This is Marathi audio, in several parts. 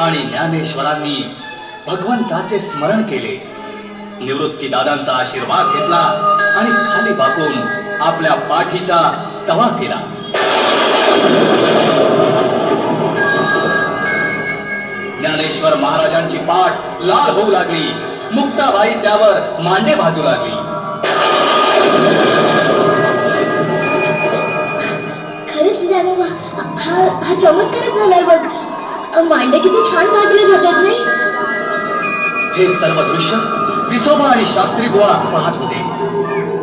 आणि ज्ञानेश्वरांनी भगवंताचे स्मरण केले. निवृत्ती दादांचा आशीर्वाद घेतला आणि खाली बाकून आपल्या पाठीचा तवा केला. ज्ञानेश्वर महाराजांची पाठ लाल होऊ लागली. मुक्ताबाई त्यावर मांडे भाजू लागली. छान भाजले जातात नाही? हे सर्व दृश्य विसोबा आणि शास्त्री बुवा पाहत होते.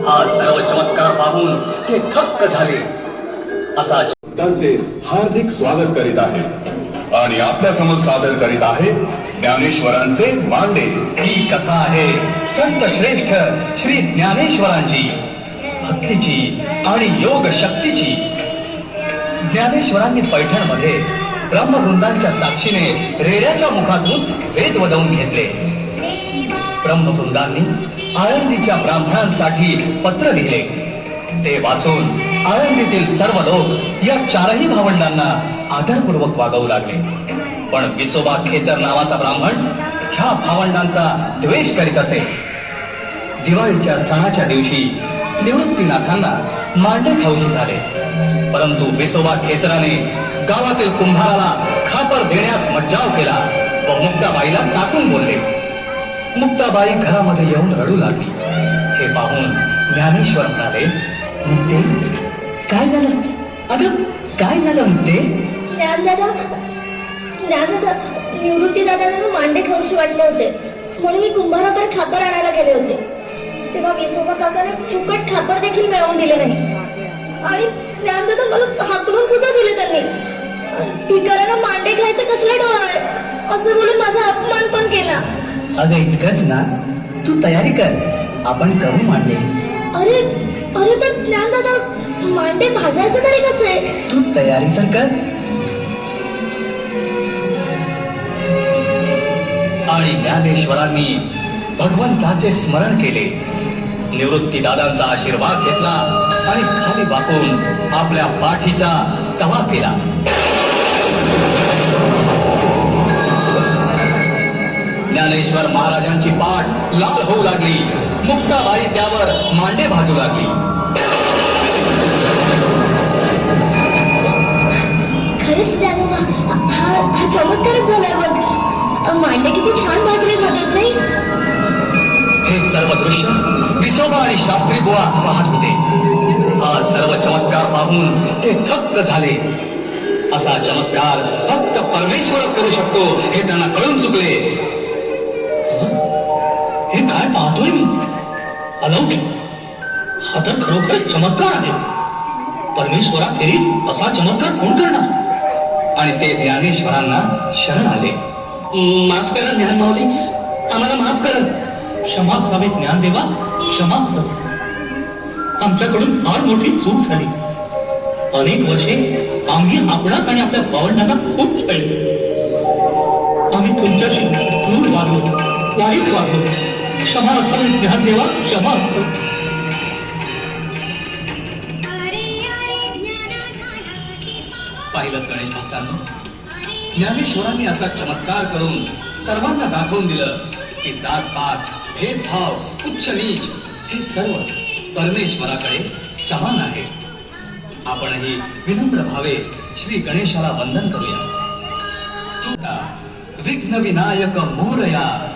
हा सर्व चमत्कार पाहून ते थक्क झाले. असा त्यांचे हार्दिक स्वागत करीत आहे आणि आपल्यासमोर सादर करीत आहे ज्ञानेश्वरांचे मांडे. ही कथा आहे संत श्रेष्ठ श्री ज्ञानेश्वरांची भक्तीची आणि योग शक्तीची ज्ञानेश्वरांनी पैठणमध्ये ब्रह्मवृंदांच्या साक्षीने रेड्याच्या मुखातून वेद वदवून घेतले. ब्रह्मवृंदांनी आळंदीच्या ब्राह्मणांसाठी पत्र लिहिले. ते वाचून आळंदीतील सर्व लोक या चारही भावंडांना आदरपूर्वक वागवू लागले. पण विसोबा खेचर नावाचा ब्राह्मण ह्या भावंडांचा द्वेष करीत असे. दिवाळीच्या सणाच्या दिवशी निवृत्तीनाथांना मांडे खाऊशी झाले. परंतु विसोबा खेचराने गावातील कुंभाराला खापर देण्यास मज्जाव केला व मुक्ताबाईला टाकून बोलले. मुक्ताबाई घरामध्ये येऊन रडू लागली. हे पाहून ज्ञानेश्वर म्हणाले मुक्ते काय झालं? अगं काय झालं मुक्ते? ज्ञानदादा ज्ञानदादा निवृत्ती दादांना मांडे खाऊशी वाटले होते. म्हणून मी कुंभाराकडे खापर आणायला गेले होते. तेव्हा विसोबा काकाने फुकट खापर देखील मिळवून दिले नाही. आणि ज्ञानदादा मला हाकलून सुद्धा दिले त्यांनी. ठिकाणाला मांडे खायचं कसला डोळा आहे? असं बोलून माझा अपमान पण केला. अगं इतकंच ना. तू तयारी कर. आपण करू मांडे. अरे अरे तर ज्ञानदादा मांडे भाजायचं तरी कसं आहे? तू तयारी तर कर. आणि ज्ञानेश्वरांनी भगवंताचे स्मरण केले. निवृत्ती दादांचा आशीर्वाद घेतला आणि खाली वाकून आपल्या पाठीचा तवा केला. ज्ञानेश्वर महाराजांची पाठ लाल होऊ लागली. मुक्ताबाई त्यावर मांडे भाजू लागली. आणि शास्त्री गोळा पाहत होते. हा सर्व चमत्कार पाहून ते थक्क झाले. असा चमत्कार फक्त परमेश्वरच करू शकतो हे त्यांना कळून चुकले. हे काय पाहतोय मी? अलौकिक. हा तर खरोखर चमत्कार आहे. परमेश्वराखेरीज असा चमत्कार कोण करणार? आणि ते ज्ञानेश्वरांना शरण आले. माफ करा ज्ञान माऊली आम्हाला माफ करा. क्षमा असावी ज्ञान देवा क्षमा असावी आमच्याकडून फार मोठी चूक झाली. अनेक वर्षे आम्ही आपणास आणि आपल्या भावंडांना खूप छळले आम्ही तुमच्याशी क्रूर वागलो वाईट वागलो. क्षमा असावी ज्ञान देवा क्षमा असावी पाहिलं गणेश भक्तांनो ज्ञानेश्वरांनी असा चमत्कार करून सर्वांना दाखवून दिलं की जात पात भेदभाव उच्च नीच हे सर्व परमेश्वराकडे समान आहे. आपणही विनम्र भावे श्री गणेशाला वंदन करूया. विघ्न विनायक मोरया.